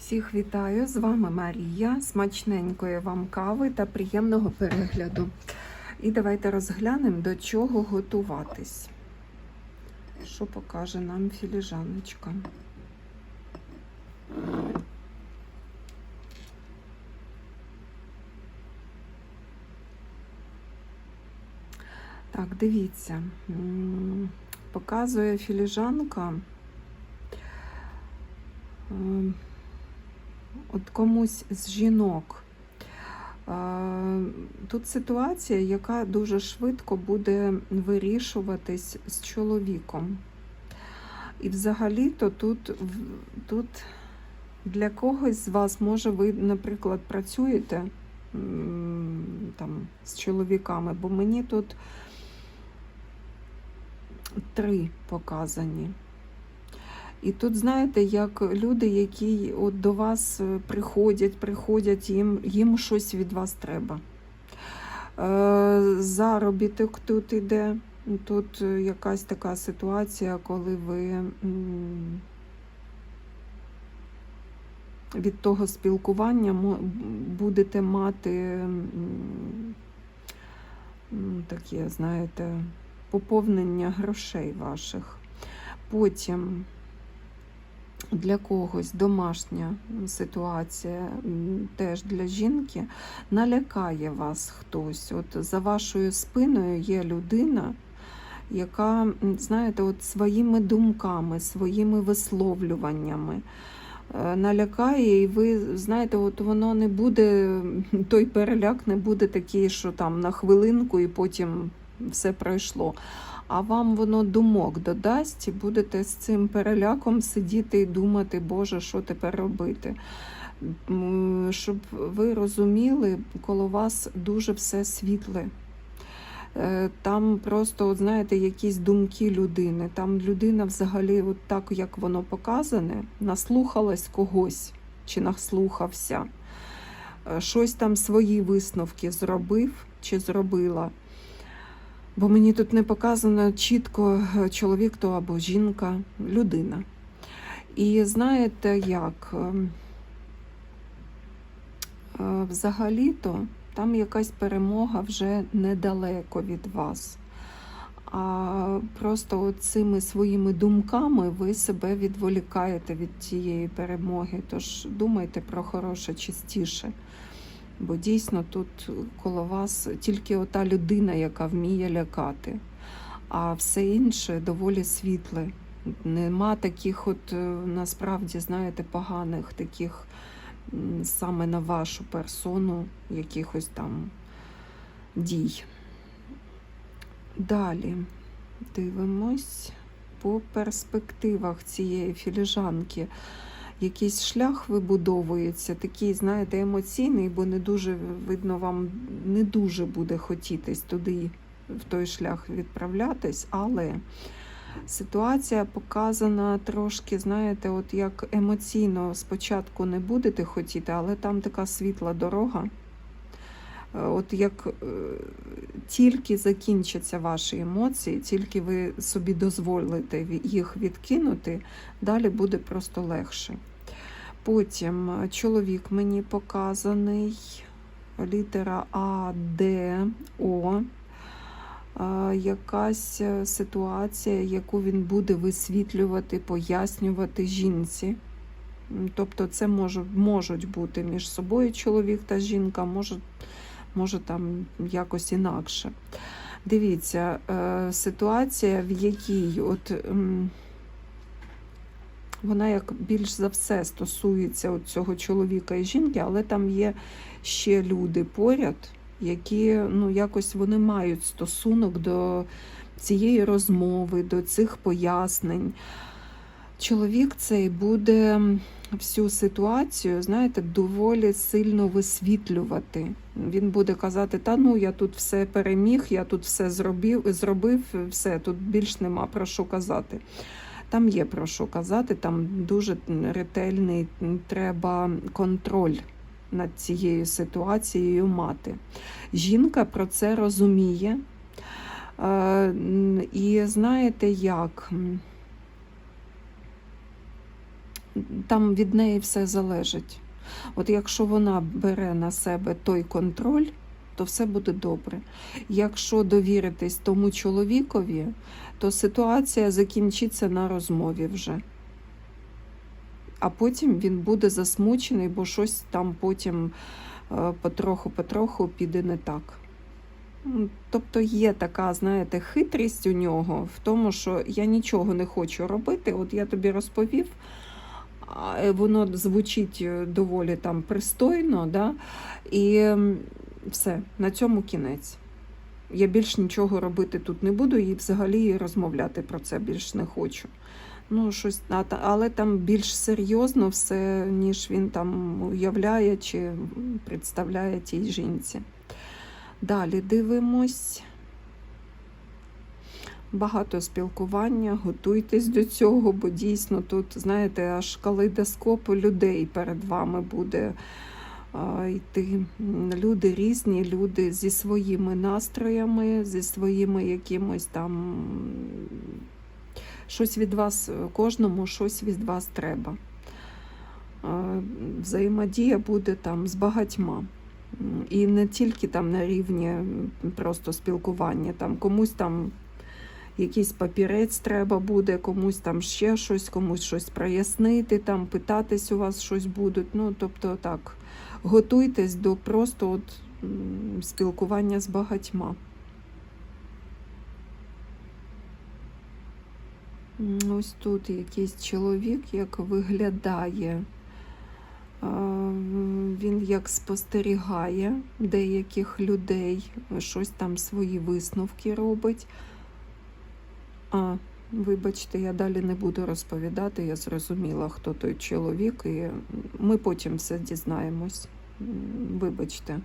Всіх вітаю! З вами Марія. Смачненької вам кави та приємного перегляду. І давайте розглянемо, до чого готуватись. Що покаже нам філіжаночка. Так, дивіться, показує філіжанка. От комусь з жінок. Тут ситуація, яка дуже швидко буде вирішуватись з чоловіком. І взагалі-то тут, тут для когось з вас, може, ви, наприклад, працюєте там, з чоловіками, бо мені тут три показані. І тут, знаєте, як люди, які от до вас е, приходять, приходять, їм, їм щось від вас треба. Е, заробіток тут іде. Тут е, якась така ситуація, коли ви від того спілкування будете мати таке, знаєте, поповнення грошей ваших. Потім для когось домашня ситуація теж для жінки налякає вас хтось. От за вашою спиною є людина, яка, знаєте, от своїми думками, своїми висловлюваннями. е, Налякає, і ви знаєте, от воно не буде, той переляк не буде такий, що там на хвилинку і потім все пройшло а вам воно думок додасть, і будете з цим переляком сидіти і думати, Боже, що тепер робити. Щоб ви розуміли, коло вас дуже все світле. Е, Там просто, от знаєте, якісь думки людини. Там людина взагалі, от так як воно показане, наслухалась когось чи наслухався, Е, щось там свої висновки зробив чи зробила. Бо мені тут не показано чітко е, чоловік то або жінка, людина. І знаєте як? Ем, е, Взагалі-то там якась перемога вже недалеко від вас. А просто цими своїми думками ви себе відволікаєте від тієї перемоги. Тож думайте про хороше частіше. Бо дійсно тут коло вас тільки ота людина, яка вміє лякати, а все інше доволі світле. Нема таких, от е, насправді, знаєте, поганих таких саме на вашу персону якихось там дій. Далі дивимось по перспективах цієї філіжанки якийсь шлях вибудовується, такий, знаєте, емоційний, бо не дуже видно, вам не дуже буде хотітись туди, в той шлях відправлятись, але ситуація показана трошки, знаєте, от як емоційно спочатку не будете хотіти, але там така світла дорога. Е, От як е, тільки закінчаться ваші емоції, тільки ви собі дозволите їх відкинути, далі буде просто легше. Потім е, чоловік мені показаний, літера А, Д, О. Якась ситуація, яку він буде висвітлювати, пояснювати жінці. Тобто це можуть бути між собою чоловік та жінка, може, може там якось інакше. Дивіться, е, ситуація, в якій от, вона як більш за все стосується от цього чоловіка і жінки, але там є ще люди поряд, які ну, якось вони мають стосунок до цієї розмови, до цих пояснень. Чоловік цей буде всю ситуацію, знаєте, доволі сильно висвітлювати. Він буде казати: та ну я тут все переміг, я тут все зробив, зробив, все, тут більш нема про що казати. Там є про що казати, там дуже ретельний треба контроль над цією ситуацією мати. Жінка про це розуміє. Е, І знаєте як? Там від неї все залежить. От якщо вона бере на себе той контроль, то все буде добре. Якщо довіритись тому чоловікові, то ситуація закінчиться на розмові вже. А потім він буде засмучений, бо щось там потім е, потроху-потроху піде не так. Тобто є така, знаєте, хитрість у нього в тому, що я нічого не хочу робити. От я тобі розповів, воно звучить е, доволі там пристойно, да? і все, на цьому кінець. Я більш нічого робити тут не буду і взагалі розмовляти про це більш не хочу. Ну, щось, але там більш серйозно все, ніж він там уявляє чи представляє тій жінці. Далі дивимось. Багато спілкування, готуйтесь до цього, бо дійсно тут, знаєте, аж калейдоскоп людей перед вами буде йти. Люди різні, люди зі своїми настроями, зі своїми якимось там. Щось від вас, кожному щось від вас треба. Взаємодія буде там з багатьма. І не тільки там на рівні просто спілкування, там комусь там якийсь папірець треба буде, комусь там ще щось, комусь щось прояснити, там питатись у вас щось будуть. Ну, тобто так, готуйтесь до просто от, спілкування з багатьма. Ось тут якийсь чоловік, як виглядає. Він як спостерігає деяких людей, щось там свої висновки робить. А, вибачте, я далі не буду розповідати. Я зрозуміла, хто той чоловік, і ми потім все дізнаємось. Вибачте.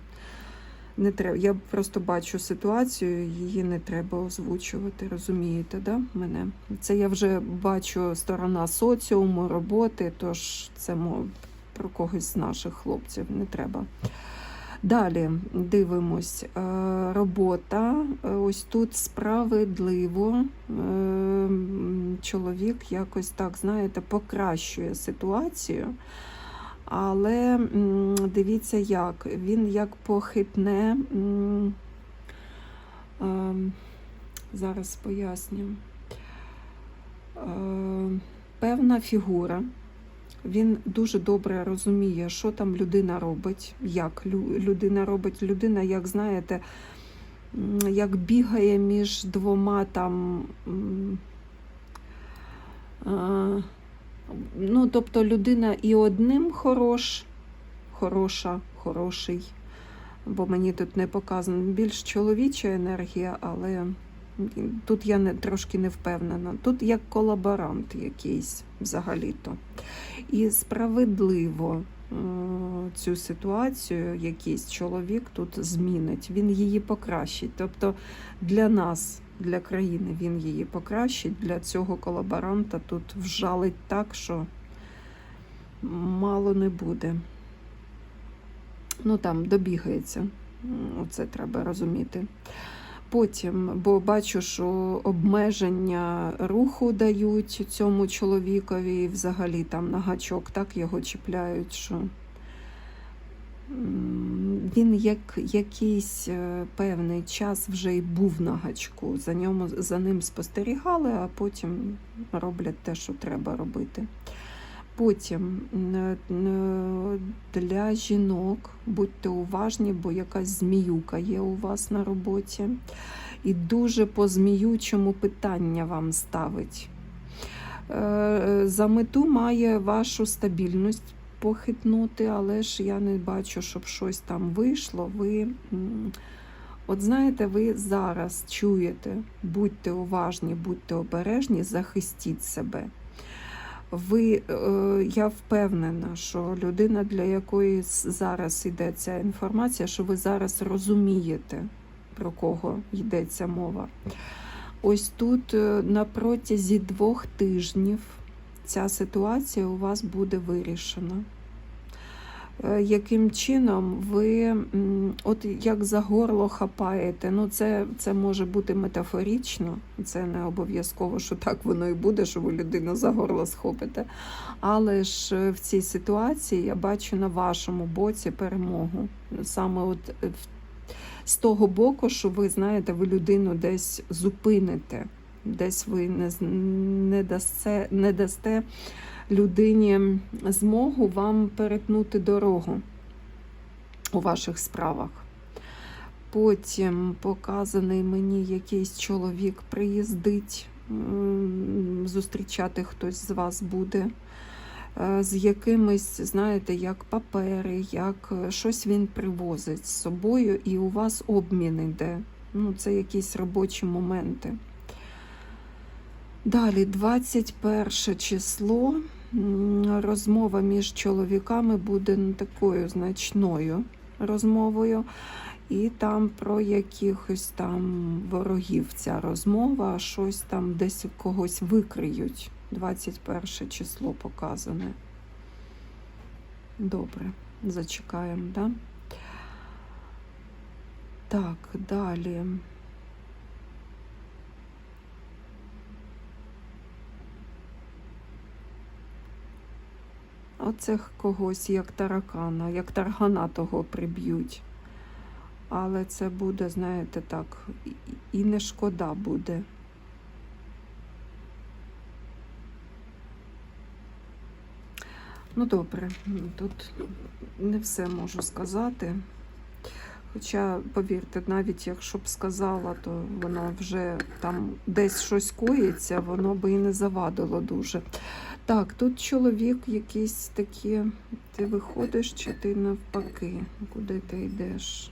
Не треба. Я просто бачу ситуацію, її не треба озвучувати, розумієте, да, мене? Це я вже бачу сторона соціуму, роботи, тож це мо- про когось з наших хлопців не треба. Далі дивимось. Е, Робота. Е, Ось тут справедливо. Е, Чоловік якось так, знаєте, покращує ситуацію. Але дивіться, як він як похитне. Зараз поясню. Певна фігура. Він дуже добре розуміє, що там людина робить, як людина робить. Людина, як знаєте, як бігає між двома там. Ну, тобто людина і одним хорош, хороша, хороший, бо мені тут не показано більш чоловіча енергія, але тут я не, трошки не впевнена. Тут як колаборант якийсь взагалі-то. І справедливо е, цю ситуацію якийсь чоловік тут змінить, він її покращить. Тобто для нас, для країни, він її покращить, для цього колаборанта тут вжалить так, що мало не буде. Ну там добігається. Оце треба розуміти. Потім, бо бачу, що обмеження руху дають цьому чоловікові, і взагалі там на гачок так його чіпляють, що він як якийсь е, певний час вже й був на гачку. За, ньому, за ним спостерігали, а потім роблять те, що треба робити. Потім е, е, для жінок будьте уважні, бо якась зміюка є у вас на роботі. І дуже по зміючому питання вам ставить. Е, За мету має вашу стабільність похитнути, але ж я не бачу, щоб щось там вийшло. Ви, от знаєте, ви зараз чуєте, будьте уважні, будьте обережні, захистіть себе ви, е, я впевнена, що людина, для якої зараз йде ця інформація, що ви зараз розумієте, про кого йдеться мова. Ось тут е, на протязі двох тижнів ця ситуація у вас буде вирішена. Е, яким чином ви от як за горло хапаєте. Ну, це, це може бути метафорично, це не обов'язково, що так воно і буде, що ви людину за горло схопите. Але ж е, в цій ситуації я бачу на вашому боці перемогу. Саме от е, з того боку, що ви знаєте, ви людину десь зупините, десь ви не, не, дасте, не дасте людині змогу вам перетнути дорогу у ваших справах. Потім показаний мені якийсь чоловік приїздить, зустрічати хтось з вас буде. е, З якимись, знаєте, як папери, як е, щось він привозить з собою, і у вас обмін іде. Ну, це якісь робочі моменти. Далі, 21 число. Розмова між чоловіками буде такою значною розмовою. І там про якихось там ворогів ця розмова, щось там десь когось викриють. 21 число показане. Добре, зачекаємо, да? Так, далі. Оцих когось як таракана, як таргана того приб'ють. Але це буде, знаєте, так, і не шкода буде. Ну, добре, тут не все можу сказати. Хоча, повірте, навіть якщо б сказала, то воно вже там десь щось коїться, воно би і не завадило дуже. Так, тут чоловік якийсь такі. Ти виходиш чи ти навпаки? Куди ти йдеш?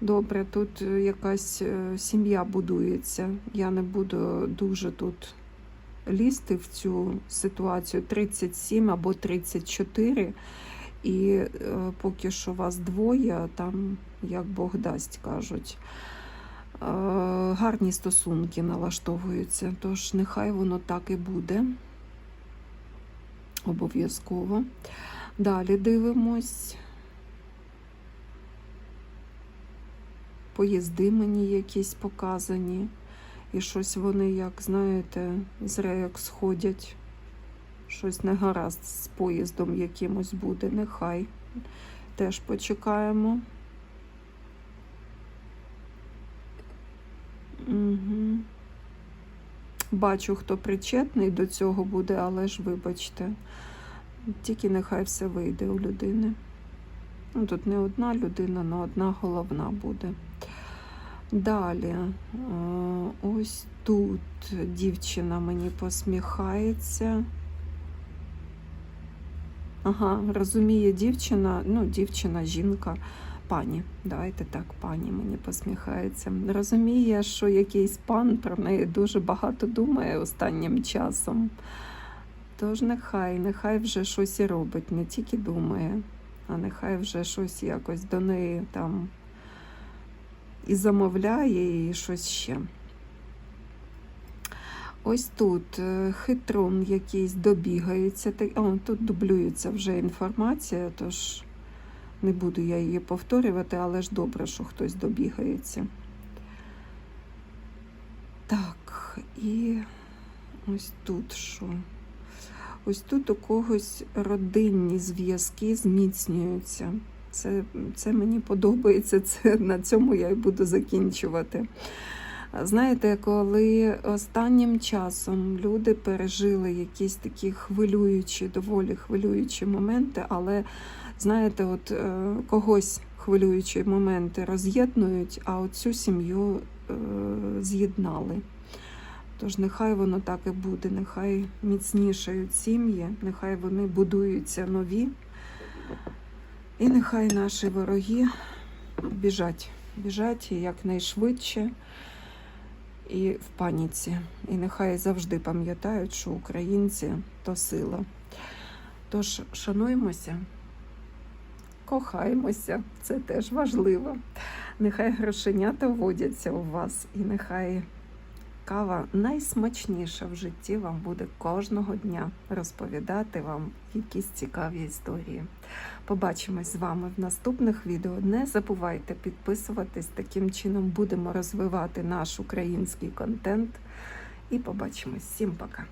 Добре, тут якась е, сім'я будується. Я не буду дуже тут лізти в цю ситуацію 37 або 34. І е, поки що вас двоє, там як Бог дасть, кажуть. Е, гарні стосунки налаштовуються, тож нехай воно так і буде. Обов'язково. Далі дивимось. Поїзди мені якісь показані. І щось вони, як знаєте, з рейок сходять. Щось не гаразд з поїздом якимось буде. Нехай. Теж почекаємо. Угу. Бачу, хто причетний до цього буде, але ж вибачте. Тільки нехай все вийде у людини. Ну, тут не одна людина, але одна головна буде. Далі, е, ось тут дівчина мені посміхається. Ага, розуміє дівчина, ну, дівчина, жінка, пані. Давайте так, пані мені посміхається. Розуміє, що якийсь пан про неї дуже багато думає останнім часом. Тож нехай, нехай вже щось і робить, не тільки думає, а нехай вже щось якось до неї там і замовляє, і щось ще. Ось тут е, хитрун якийсь добігається. О, тут дублюється вже інформація, тож не буду я її повторювати, але ж добре, що хтось добігається. Так, і ось тут що? Ось тут у когось родинні зв'язки зміцнюються. Це, це мені подобається, це, на цьому я і буду закінчувати. Знаєте, коли останнім часом люди пережили якісь такі хвилюючі, доволі хвилюючі моменти, але знаєте, от е, когось хвилюючі моменти роз'єднують, а оцю сім'ю е, з'єднали. Тож нехай воно так і буде, нехай міцнішають сім'ї, нехай вони будуються нові, і нехай наші вороги біжать, біжать якнайшвидше і в паніці. І нехай завжди пам'ятають, що українці то сила. Тож шануємося, кохаємося, це теж важливо. Нехай грошенята водяться у вас, і нехай кава найсмачніша в житті вам буде кожного дня розповідати вам якісь цікаві історії. Побачимось з вами в наступних відео. Не забувайте підписуватись. Таким чином будемо розвивати наш український контент. І побачимось. Всім пока!